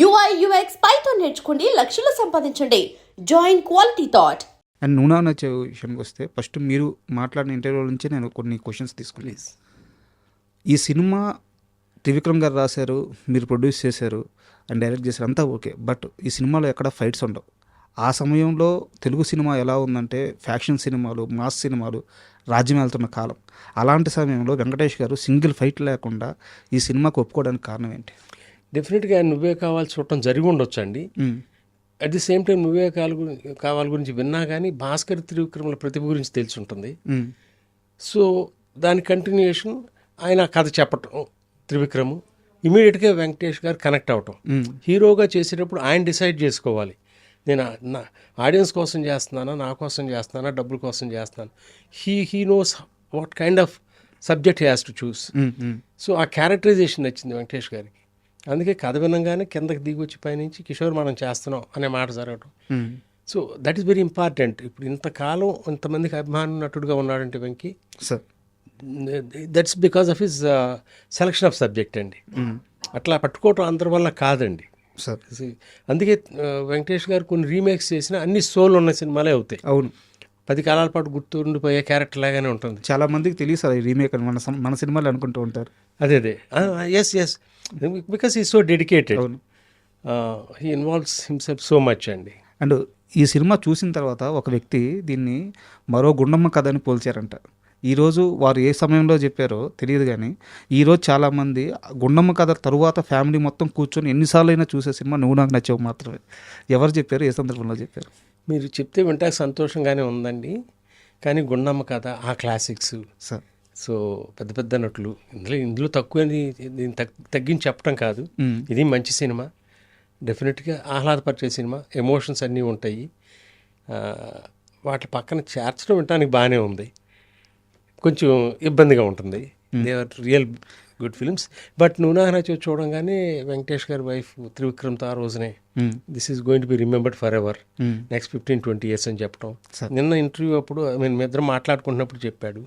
UI UX Python నేర్చుకోండి లక్షలు సంపాదించండి. జాయిన్ క్వాలిటీ థాట్ అండ్ నూనా నచ్చే విషయానికి వస్తే ఫస్ట్ మీరు మాట్లాడిన ఇంటర్వ్యూ నుంచి నేను కొన్ని క్వశ్చన్స్ తీసుకుని ఈ సినిమా త్రివిక్రమ్ గారు రాశారు మీరు ప్రొడ్యూస్ చేశారు అండ్ డైరెక్ట్ చేశారు అంతా ఓకే. బట్ ఈ సినిమాలో ఎక్కడ ఫైట్స్ ఉండవు. ఆ సమయంలో తెలుగు సినిమా ఎలా ఉందంటే ఫ్యాక్షన్ సినిమాలు మాస్ సినిమాలు రాజ్యం వెళ్తున్న కాలం. అలాంటి సమయంలో వెంకటేష్ గారు సింగిల్ ఫైట్ లేకుండా ఈ సినిమాకు ఒప్పుకోవడానికి కారణం ఏంటి? డెఫినెట్గా నువ్వే కావాలి చూడటం జరిగి ఉండొచ్చు అండి. అట్ ది సేమ్ టైం నువ్వే కావాలి కావాలి గురించి విన్నా కానీ భాస్కర్ త్రివిక్రమల ప్రతిభ గురించి తెలిసి ఉంటుంది. సో దాని కంటిన్యూషన్ ఆయన కథ చెప్పటం త్రివిక్రము ఇమీడియట్గా వెంకటేష్ గారు కనెక్ట్ అవటం. హీరోగా చేసేటప్పుడు ఆయన డిసైడ్ చేసుకోవాలి నేను నా ఆడియన్స్ కోసం చేస్తున్నానా నా కోసం చేస్తున్నానా డబ్బుల కోసం చేస్తున్నాను he he knows what kind of subject has to choose. So ఆ క్యారెక్టరైజేషన్ నచ్చింది వెంకటేష్ గారికి అందుకే కథ వినంగానే కిందకి దిగి వచ్చి పైనుంచి కిషోర్ మనం చేస్తున్నాం అనే మాట జరగటం. మ్మ్. So that is very important ఇప్పుడు ఇంతకాలం ఇంతమందికి అభిమాన నటుడుగా ఉన్నాడంటే Venky sir. That's because of his selection of subject అండి. అట్లా పట్టుకోవటం అందరి వల్ల కాదండి. సార్. అందుకే ఆ, వెంకటేష్ గారు కొన్ని రీమేక్స్ చేసిన అన్ని సోల్ ఉన్న సినిమాలే అవుతాయి. అవును. పది కాలాల పాటు గుర్తుండిపోయే క్యారెక్టర్ లాగానే ఉంటుంది. చాలా మందికి తెలియదు సార్ ఈ రీమేక్ అని. మన మన సినిమాలు అనుకుంటూ ఉంటారు. అదే అదే. ఎస్ ఎస్ బికాస్ ఈ so dedicated he involves himself so much అండి. అండ్ ఈ సినిమా చూసిన తర్వాత ఒక వ్యక్తి దీన్ని మరో గుండమ్మ కథ అని పోల్చారంట ఈరోజు వారు ఏ సమయంలో చెప్పారో తెలియదు కానీ ఈరోజు చాలామంది గుండమ్మ కథ తరువాత ఫ్యామిలీ మొత్తం కూర్చొని ఎన్నిసార్లు అయినా చూసే సినిమా నువ్వు నాకు నచ్చావు మాత్రమే. ఎవరు చెప్పారు? ఏ సందర్భంలో చెప్పారు? మీరు చెప్తే వింటాక సంతోషంగానే ఉందండి. కానీ గుండమ్మ కథ ఆ క్లాసిక్స్ సార్. సో పెద్ద పెద్ద నటులు. ఇందులో ఇందులో తక్కువ దీన్ని తగ్గించి చెప్పడం కాదు. మ్మ్. ఇది మంచి సినిమా. డెఫినెట్గా ఆహ్లాదపరిచే సినిమా. ఎమోషన్స్ అన్నీ ఉంటాయి. వాటి పక్కన చేర్చడం వినడానికి బాగానే ఉంది. కొంచెం ఇబ్బందిగా ఉంటుంది. They are real good films but నూనా నచ్చో చూడంగానే వెంకటేష్ గారి వైఫ్ త్రివిక్రమ్తో ఆ రోజునే మ్మ్. This is going to be remembered forever hmm. Next fifteen twenty years అని చెప్పడం. నిన్న ఇంటర్వ్యూ అప్పుడు ఐ మీన్ మీ ఇద్దరం మాట్లాడుకుంటున్నప్పుడు చెప్పాడు.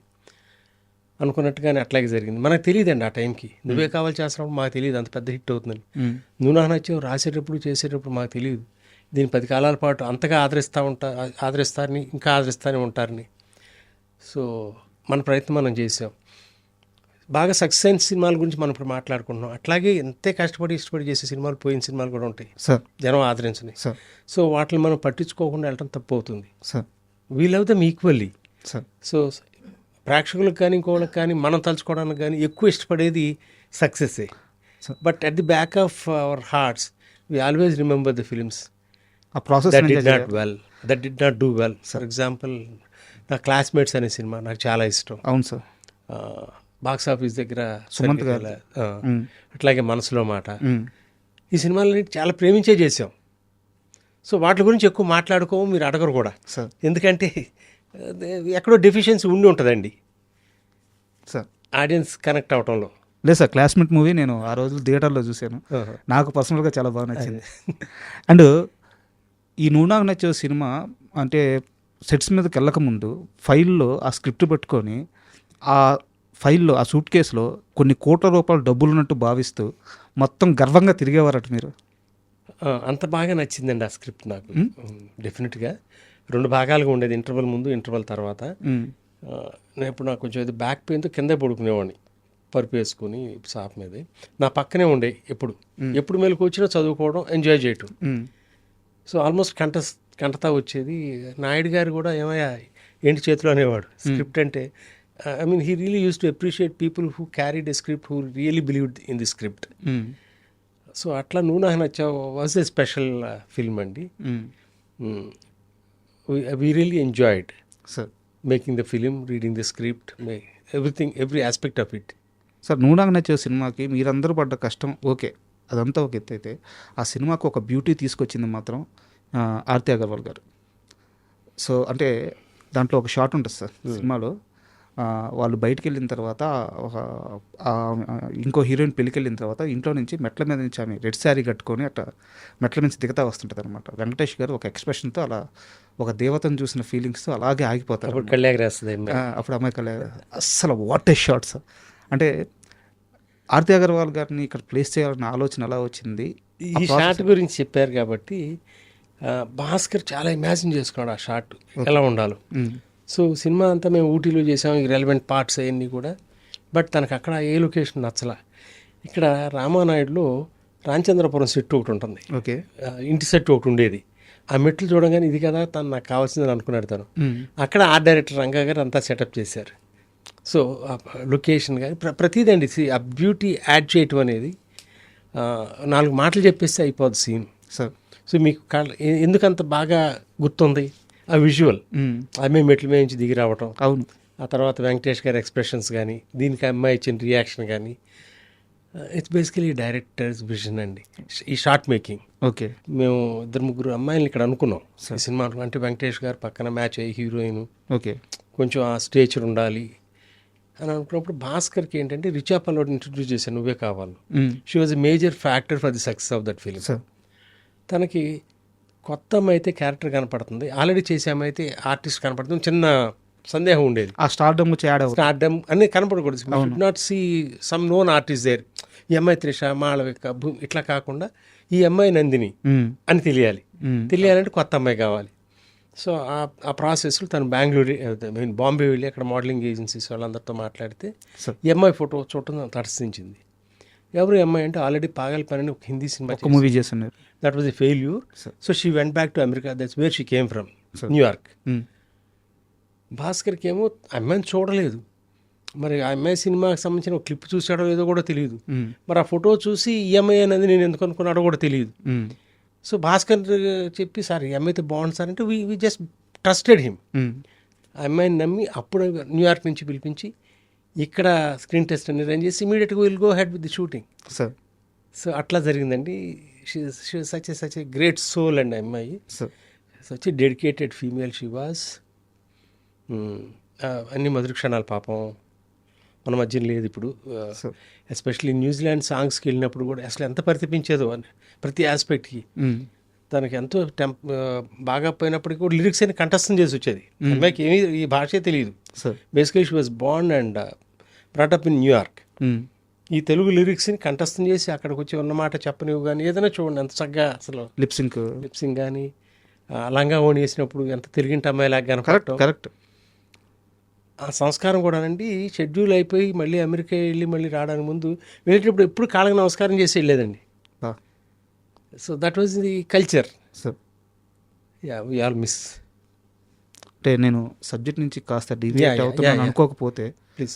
అనుకున్నట్టుగానే అట్లాగే జరిగింది. మనకు తెలియదండి ఆ టైంకి. నువ్వే కావాలి చేస్తున్నప్పుడు మాకు తెలియదు. అంత పెద్ద హిట్ అవుతుందని. నువ్వు నాకు నచ్చావు రాసేటప్పుడు చేసేటప్పుడు మాకు తెలియదు. దీని పది కాలాల పాటు అంతగా ఆదరిస్తూ ఉంటా ఆదరిస్తారని ఇంకా ఆదరిస్తూనే ఉంటారని. సో మన ప్రయత్నం మనం చేసాం బాగా సక్సెస్ అయిన సినిమాల గురించి మనం ఇప్పుడు మాట్లాడుకుంటున్నాం. అట్లాగే ఎంతే కష్టపడి ఇష్టపడి చేసే సినిమాలు పోయిన సినిమాలు కూడా ఉంటాయి. సార్. జనం ఆదరించని. సార్. సో వాటిని మనం పట్టించుకోకుండా వెళ్ళటం తప్పు అవుతుంది. Sir. We love them equally sir. So ప్రేక్షకులకు కానీ ఇంకోళ్ళకి కానీ మనం తలుచుకోవడానికి కానీ ఎక్కువ ఇష్టపడేది సక్సెస్సే Sir. But at the back of our hearts we always remember the films uh process that did not well that did not do well for example నా క్లాస్మేట్స్ అనే సినిమా నాకు చాలా ఇష్టం. అవును సార్ బాక్స్ ఆఫీస్ దగ్గర సుమంత్ గారు. అట్లాగే మనసులో మాట. ఈ సినిమాలని చాలా ప్రేమించే చేసాం సో వాటి గురించి ఎక్కువ మాట్లాడుకోము మీరు అడగరు కూడా. సార్ ఎందుకంటే ఎక్కడో డెఫిషియన్సీ ఉండి ఉంటుందండి. సార్. ఆడియన్స్ కనెక్ట్ అవటంలో. లేదు సార్ క్లాస్మేట్ మూవీ నేను ఆ రోజు థియేటర్లో చూశాను. నాకు పర్సనల్గా చాలా బాగా నచ్చింది. అండ్ ఈ నూనాకు నచ్చే సినిమా అంటే సెట్స్ మీదకి వెళ్ళకముందు ఫైల్లో ఆ స్క్రిప్ట్ పెట్టుకొని ఆ ఫైల్లో ఆ సూట్ కేసులో కొన్ని కోట్ల రూపాయల డబ్బులు ఉన్నట్టు భావిస్తూ మొత్తం గర్వంగా తిరిగేవారట మీరు. అంత బాగా నచ్చిందండి ఆ స్క్రిప్ట్ నాకు. డెఫినెట్గా రెండు భాగాలుగా ఉండేది ఇంటర్వల్ ముందు ఇంటర్వల్ తర్వాత. నేను ఇప్పుడు నాకు కొంచెం ఇది బ్యాక్ పెయిన్తో కిందే పడుకునేవాడిని పరుపు వేసుకుని సాప్ మీదే. నా పక్కనే ఉండే ఎప్పుడు. ఎప్పుడు మెలకు వచ్చినా చదువుకోవడం ఎంజాయ్ చేయటం. సో ఆల్మోస్ట్ కంట కంటతా వచ్చేది. నాయుడు గారు కూడా ఏమయ్యా ఏంటి చేతిలో అనేవాడు? స్క్రిప్ట్ అంటే I mean he really use to appreciate people who carried a script who really believe in the script. So అట్లా నువ్వు నాకు నచ్చావు వాజ్ ఎ స్పెషల్ ఫిల్మ్ అండి. మ్మ్. We really enjoyed sir making the film reading the script everything every aspect of it sir నూనాకు నచ్చే సినిమాకి మీరందరూ పడ్డ కష్టం ఓకే. అదంతా ఒక ఎత్తు అయితే ఆ సినిమాకు ఒక బ్యూటీ తీసుకొచ్చింది మాత్రం ఆ, ఆర్తి అగర్వాల్ గారు. సో అంటే దాంట్లో ఒక షాట్ ఉంటుంది సార్ సినిమాలో. వాళ్ళు బయటికి వెళ్ళిన తర్వాత ఒక ఇంకో హీరోయిన్ పెళ్ళికి వెళ్ళిన తర్వాత ఇంట్లో నుంచి మెట్ల మీద నుంచి ఆమె రెడ్ శారీ కట్టుకొని అట్లా మెట్ల నుంచి దిగుతా వస్తుంటుంది అనమాట వెంకటేష్ గారు ఒక ఎక్స్ప్రెషన్తో అలా ఒక దేవతను చూసిన ఫీలింగ్స్తో అలాగే ఆగిపోతారు అప్పుడు ఆ, అప్పుడు అమ్మాయి కళ్యాణ అస్సలు వాట్ ఏ షాట్స్ అంటే ఆర్తి అగర్వాల్ గారిని ఇక్కడ ప్లేస్ చేయాలన్న ఆలోచన ఎలా వచ్చింది? ఈ షాట్ గురించి చెప్పారు కాబట్టి భాస్కర్ చాలా ఇమాజిన్ చేసుకున్నాడు ఆ షాట్ ఎలా ఉండాలో. మ్మ్. సో సినిమా అంతా మేము ఊటీలో చేసాం ఈ రెలవెంట్ పార్ట్స్ అవన్నీ కూడా. బట్ తనకు అక్కడ ఏ లొకేషన్ నచ్చల. ఇక్కడ రామానాయుడులో రామచంద్రపురం సెట్ ఒకటి ఉంటుంది. ఓకే. ఇంటి సెట్ ఒకటి ఉండేది. ఆ మెట్లు చూడగానే ఇది కదా తను నాకు కావాల్సిందని అనుకున్నాడు తను. అక్కడ ఆర్ట్ డైరెక్టర్ రంగా గారు అంతా సెటప్ చేశారు. సో లొకేషన్ కానీ ప్ర ప్రతిదండి ఆ బ్యూటీ యాడ్ చేయటం అనేది నాలుగు మాటలు చెప్పేస్తే అయిపోద్ది సీన్ సార్. సో మీకు ఎందుకంత బాగా గుర్తుంది? ఆ విజువల్. ఆమె మెట్ల మీద నుంచి దిగి రావటం. అవును. ఆ తర్వాత వెంకటేష్ గారి ఎక్స్ప్రెషన్స్ కానీ దీనికి అమ్మాయి ఇచ్చిన రియాక్షన్ కానీ ఇట్స్ బేసికలీ డైరెక్టర్స్ విజన్ అండి. ఈ షార్ట్ మేకింగ్ ఓకే. మేము ఇద్దరు ముగ్గురు అమ్మాయిలు ఇక్కడ అనుకున్నాం. ఈ సినిమా. అంటే వెంకటేష్ గారు పక్కన మ్యాచ్ అయ్యి హీరోయిన్ ఓకే. కొంచెం ఆ స్టేచర్ ఉండాలి అని అనుకున్నప్పుడు భాస్కర్కి ఏంటంటే రిచా పల్లోడ్ ఇంట్రడ్యూస్ చేశాను నువ్వే కావాలి. She was a major factor for the success of that film తనకి కొత్త అమ్మాయి అయితే క్యారెక్టర్ కనపడుతుంది. ఆల్రెడీ చేసే అమ్మాయి అయితే ఆర్టిస్ట్ కనపడుతుంది. చిన్న సందేహం ఉండేది. ఆ స్టార్డమ్ వచ్చి యాడ్ అవుతుంది. స్టార్డమ్ అన్నీ కనపడకూడదు. Not see some known artist there ఈ అమ్మాయి త్రిష మాళవిక ఇట్లా కాకుండా ఈ అమ్మాయి నందిని. అని తెలియాలి. తెలియాలంటే కొత్త అమ్మాయి కావాలి. సో ఆ ప్రాసెస్లో తను బెంగళూరు మీన్ బాంబే వెళ్ళి అక్కడ మోడలింగ్ ఏజెన్సీస్ వాళ్ళందరితో మాట్లాడితే. ఈ అమ్మాయి ఫోటో చూడటం తటస్థించింది. ఎవరు అమ్మాయి అంటే ఆల్రెడీ పాగల్ పని అని ఒక హిందీ సినిమా ఒక మూవీ చేస్తున్నారు that was a failure so she went back to America that's where she came from New York. భాస్కర్కి ఏమో అమ్మాయిని చూడలేదు. మరి ఆ అమ్మాయి సినిమాకి సంబంధించిన ఒక క్లిప్ చూసాడో లేదో కూడా తెలియదు. మ్మ్. మరి ఆ ఫోటో చూసి ఈ అమ్మాయి అనేది నేను ఎందుకు అనుకున్నాడో కూడా తెలియదు. సో భాస్కర్ చెప్పి సార్ ఈ అమ్మాయితో బాగుంది సార్ అంటే we we just trusted him. ఆ అమ్మాయిని నమ్మి అప్పుడు న్యూయార్క్ నుంచి పిలిపించి ఇక్కడ స్క్రీన్ టెస్ట్ అని రన్ చేసి ఇమీడియట్గా will go head with the shooting sir so అట్లా జరిగిందండి. She such such a great soul అండి అమ్మాయి such a dedicated female she was అన్ని మధుర క్షణాలు పాపం మన మధ్య లేదు ఇప్పుడు. Sir. ఎస్పెషల్లీ న్యూజిలాండ్ సాంగ్స్కి వెళ్ళినప్పుడు కూడా అసలు ఎంత పరితపించేదో అని ప్రతి ఆస్పెక్ట్కి. తనకి ఎంతో టెంప్ బాగా పోయినప్పటికీ కూడా లిరిక్స్ అని కంఠస్థం చేసి వచ్చేది. అమ్మాయికి ఏమీ ఈ భాషే తెలియదు. సార్. Basically she was bond and brought up in New York. ఈ తెలుగు లిరిక్స్ని కంఠస్థం చేసి అక్కడికి వచ్చి ఉన్నమాట చెప్పనివి కానీ ఏదైనా చూడండి ఎంత చక్కగా అసలు లిప్ సింక్ లిప్సింగ్ కానీ లంగా ఓణి వేసినప్పుడు ఎంత తిరిగింటి అమ్మాయిలాగా కరెక్ట్ కనపడటం కరెక్ట్ ఆ సంస్కారం కూడానండి షెడ్యూల్ అయిపోయి మళ్ళీ అమెరికా వెళ్ళి మళ్ళీ రావడానికి ముందు వెళ్ళేటప్పుడు ఎప్పుడు కాళ్ళకి నమస్కారం చేసి వెళ్ళేదండి. So that was the culture sir yeah we all miss అంటే నేను సబ్జెక్ట్ నుంచి కాస్త డివియేట్ అవుతున్నాను. అనుకోకపోతే ప్లీజ్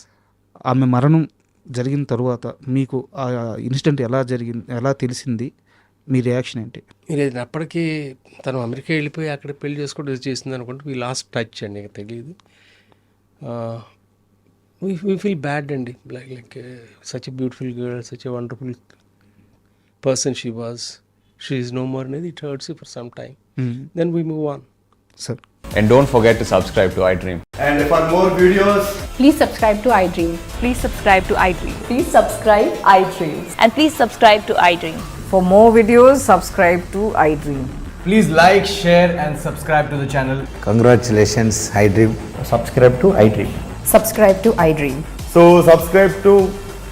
ఆమె మరణం జరిగిన తరువాత మీకు ఆ ఇన్సిడెంట్ ఎలా జరిగింది ఎలా తెలిసింది? మీ రియాక్షన్ ఏంటి? లేదు అప్పటికి తను అమెరికా వెళ్ళిపోయి అక్కడ పెళ్ళి చేసుకోవడం చేసింది అనుకుంటే వీ లాస్ట్ టచ్ అండి ఇక తెలియదు. వీ ఫీల్ బ్యాడ్ అండి. Like like such a beautiful girl such a wonderful person she was she is no more needed, it hurts you for some time. Mm. Then we move on. Sir. And don't forget to subscribe to iDream. And for more videos, please subscribe to iDream. Please subscribe to iDream. Please subscribe iDream. And please subscribe to iDream. For more videos, subscribe to iDream. Please like, share, and subscribe to the channel. Congratulations, iDream. Subscribe to iDream. Subscribe to iDream. So subscribe to